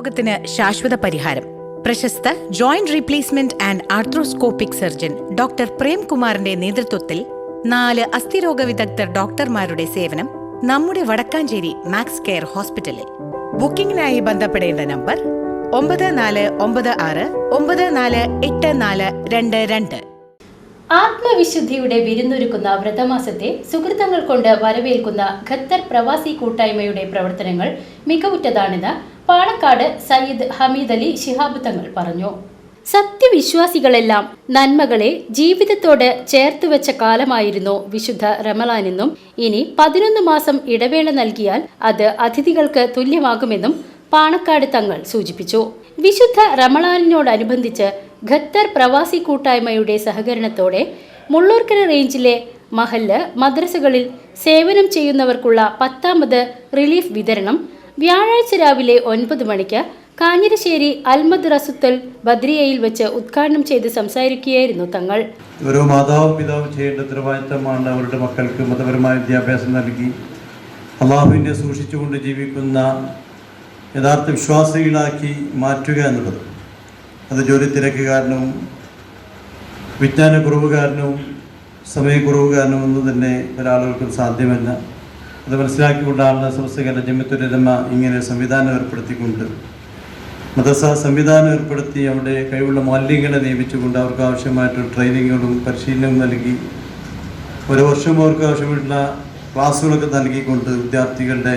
രോഗത്തിന് ശാശ്വത പരിഹാരം. പ്രശസ്ത joint replacement and arthroscopic surgeon doctor പ്രേംകുമാറിന്റെ നേതൃത്വത്തിൽ നാല് അസ്ഥിരോഗ വിദഗ്ധർ ഡോക്ടർമാരുടെ സേവനം നമ്മുടെ വടക്കാഞ്ചേരി മാക്സ് കെയർ ഹോസ്പിറ്റലിൽ. ബുക്കിംഗിനായി ബന്ധപ്പെടേണ്ട നമ്പർ ഒമ്പത് നാല് ഒമ്പത് ആറ് ഒമ്പത് നാല് എട്ട് നാല് രണ്ട് രണ്ട്. ആത്മവിശുദ്ധിയുടെ വിരുന്നൊരുക്കുന്ന വ്രതമാസത്തെ സുഹൃത്തങ്ങൾ കൊണ്ട് വരവേൽക്കുന്ന ഖത്തർ പ്രവാസി കൂട്ടായ്മയുടെ പ്രവർത്തനങ്ങൾ മികവുറ്റതാണെന്ന് പാണക്കാട് സയ്യിദ് ഹമീദ് അലി ശിഹാബ് തങ്ങൾ പറഞ്ഞു. സത്യവിശ്വാസികളെല്ലാം നന്മകളെ ജീവിതത്തോട് ചേർത്ത് വെച്ച കാലമായിരുന്നു വിശുദ്ധ റമലാനെന്നും ഇനി പതിനൊന്ന് മാസം ഇടവേള നൽകിയാൽ അത് അതിഥികൾക്ക് തുല്യമാകുമെന്നും പാണക്കാട് തങ്ങൾ സൂചിപ്പിച്ചു. വിശുദ്ധ റമളാനിനോടനുബന്ധിച്ച് ഖത്തർ പ്രവാസി കൂട്ടായ്മയുടെ സഹകരണത്തോടെ മുള്ളൂർക്കര റേഞ്ചിലെ മഹല്ല് മദ്രസകളിൽ സേവനം ചെയ്യുന്നവർക്കുള്ള പത്താമത് റിലീഫ് വിതരണം വ്യാഴാഴ്ച രാവിലെ ഒൻപത് മണിക്ക് കാഞ്ഞിരശ്ശേരി അൽമദ് റസുത്തൽ ബദ്രിയയിൽ വെച്ച് ഉദ്ഘാടനം ചെയ്ത് സംസാരിക്കുകയായിരുന്നു തങ്ങൾ. ഓരോ മാതാവും പിതാവും ചെയ്യേണ്ട ഉത്തരവാദിത്തമാണ് അവരുടെ മക്കൾക്ക് മതപരമായ വിദ്യാഭ്യാസം നൽകി. അള്ളാഹുവിനെ സൂക്ഷിച്ചുകൊണ്ട് ജീവിക്കുന്ന യഥാർത്ഥ വിശ്വാസികളാക്കി മാറ്റുക എന്നുള്ളത്. അത് ജോലി തിരക്ക് കാരണവും വിജ്ഞാനക്കുറവ് കാരണവും സമയക്കുറവ് കാരണവും ഒന്നും തന്നെ പല ആളുകൾക്കും സാധ്യമല്ല. അത് മനസ്സിലാക്കിക്കൊണ്ടാണ് സമസ്തകല ജമ്മിത്തുരമ ഇങ്ങനെ സംവിധാനം ഏർപ്പെടുത്തിക്കൊണ്ട് മദ്രസ സംവിധാനം ഏർപ്പെടുത്തി അവിടെ കഴിവുള്ള മാലിന്യങ്ങളെ നിയമിച്ചുകൊണ്ട് അവർക്ക് ആവശ്യമായിട്ടുള്ള ട്രെയിനിങ്ങുകളും പരിശീലനവും നൽകി. ഒരു വർഷം അവർക്ക് ആവശ്യമായിട്ടുള്ള ക്ലാസ്സുകളൊക്കെ നൽകിക്കൊണ്ട് വിദ്യാർത്ഥികളുടെ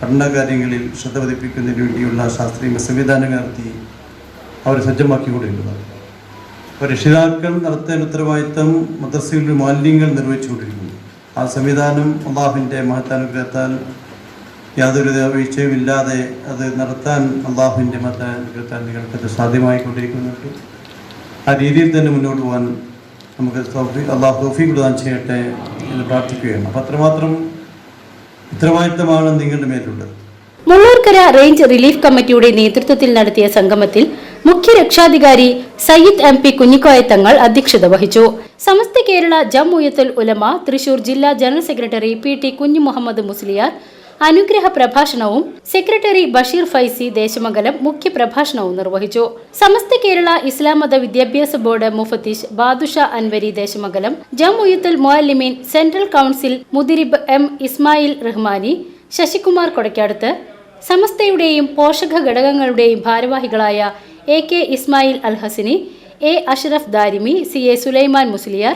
പഠനകാര്യങ്ങളിൽ ശ്രദ്ധ പതിപ്പിക്കുന്നതിന് വേണ്ടിയുള്ള ശാസ്ത്രീയ സംവിധാനം നടത്തി അവരെ സജ്ജമാക്കിക്കൊണ്ടിരിക്കുന്നത്. രക്ഷിതാക്കൾ നടത്തേണ്ട ഉത്തരവാദിത്തം മദ്രസയിലെ മാലിന്യങ്ങൾ നിർവഹിച്ചുകൊണ്ടിരിക്കുന്നു. ആ സംവിധാനം അള്ളാഹുവിന്റെ മഹത്താനുഗ്രഹത്താൽ യാതൊരു വീഴ്ചയുമില്ലാതെ അത് നടത്താൻ അള്ളാഹുവിന്റെ മഹത്താനുഗ്രഹത്താൽ നിങ്ങൾക്കത് സാധ്യമായിക്കൊണ്ടിരിക്കുന്നുണ്ട്. ആ രീതിയിൽ തന്നെ മുന്നോട്ട് പോകാൻ നമുക്ക് തൗഫീ- അള്ളാഹു തൗഫീഖ് പ്രദാനം ചെയ്യട്ടെ എന്ന് പ്രാർത്ഥിക്കുകയാണ്. അപ്പം അത്രമാത്രം ഉത്തരവാദിത്തമാണ് നിങ്ങളുടെ മേലുള്ളത്. മുള്ളൂർക്കര റേഞ്ച് റിലീഫ് കമ്മിറ്റിയുടെ നേതൃത്വത്തിൽ നടത്തിയ സംഗമത്തിൽ മുഖ്യ രക്ഷാധികാരി സയ്യിദ് എം പി കുഞ്ഞിക്കോയ തങ്ങൾ അധ്യക്ഷത വഹിച്ചു. സമസ്ത കേരള ജമ്മുയത്തുൽ ഉലമ തൃശൂർ ജില്ലാ ജനറൽ സെക്രട്ടറി പി ടി കുഞ്ഞു മുഹമ്മദ് മുസ്ലിയാർ അനുഗ്രഹ പ്രഭാഷണവും സെക്രട്ടറി ബഷീർ ഫൈസി ദേശമംഗലം മുഖ്യ പ്രഭാഷണവും നിർവഹിച്ചു. സമസ്ത കേരള ഇസ്ലാം മത വിദ്യാഭ്യാസ ബോർഡ് മുഫത്തീഷ് ബാദുഷ അൻവരി ദേശമംഗലം ജമ്മുയത്തുൽ മുഅല്ലിമീൻ സെൻട്രൽ കൗൺസിൽ മുദിരിബ് എം ഇസ്മായിൽ റഹ്മാനി ശശികുമാർ കൊടക്കാടത്ത് സമസ്തയുടെയും പോഷക ഘടകങ്ങളുടെയും ഭാരവാഹികളായ A K Ismail Al Hasani A Ashraf Darimi C A Sulaiman Musliyar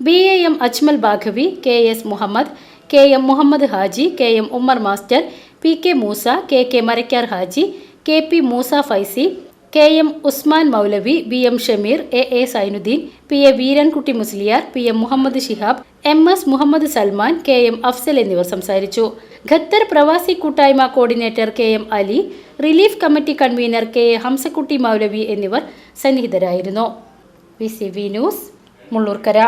B A M Ajmal Baghavi K S Muhammad K M Muhammad Haji K M Ummer master P K Moosa K K Marakkar Haji K P Moosa Faizi K M Usman Moulavi B M Shameer A A Zainuddin P A Veerankutty Musliyar P M Muhammad Shihab M S Muhammad Salman K M Afsal എന്നിവർ സംസാരിച്ചു. Qatar പ്രവാസി കൂട്ടായ്മ coordinator K M Ali relief committee convener K A Hamzakutty Moulavi എന്നിവർ സന്നിഹിതരായിരുന്നു. V C V news Mullurkara.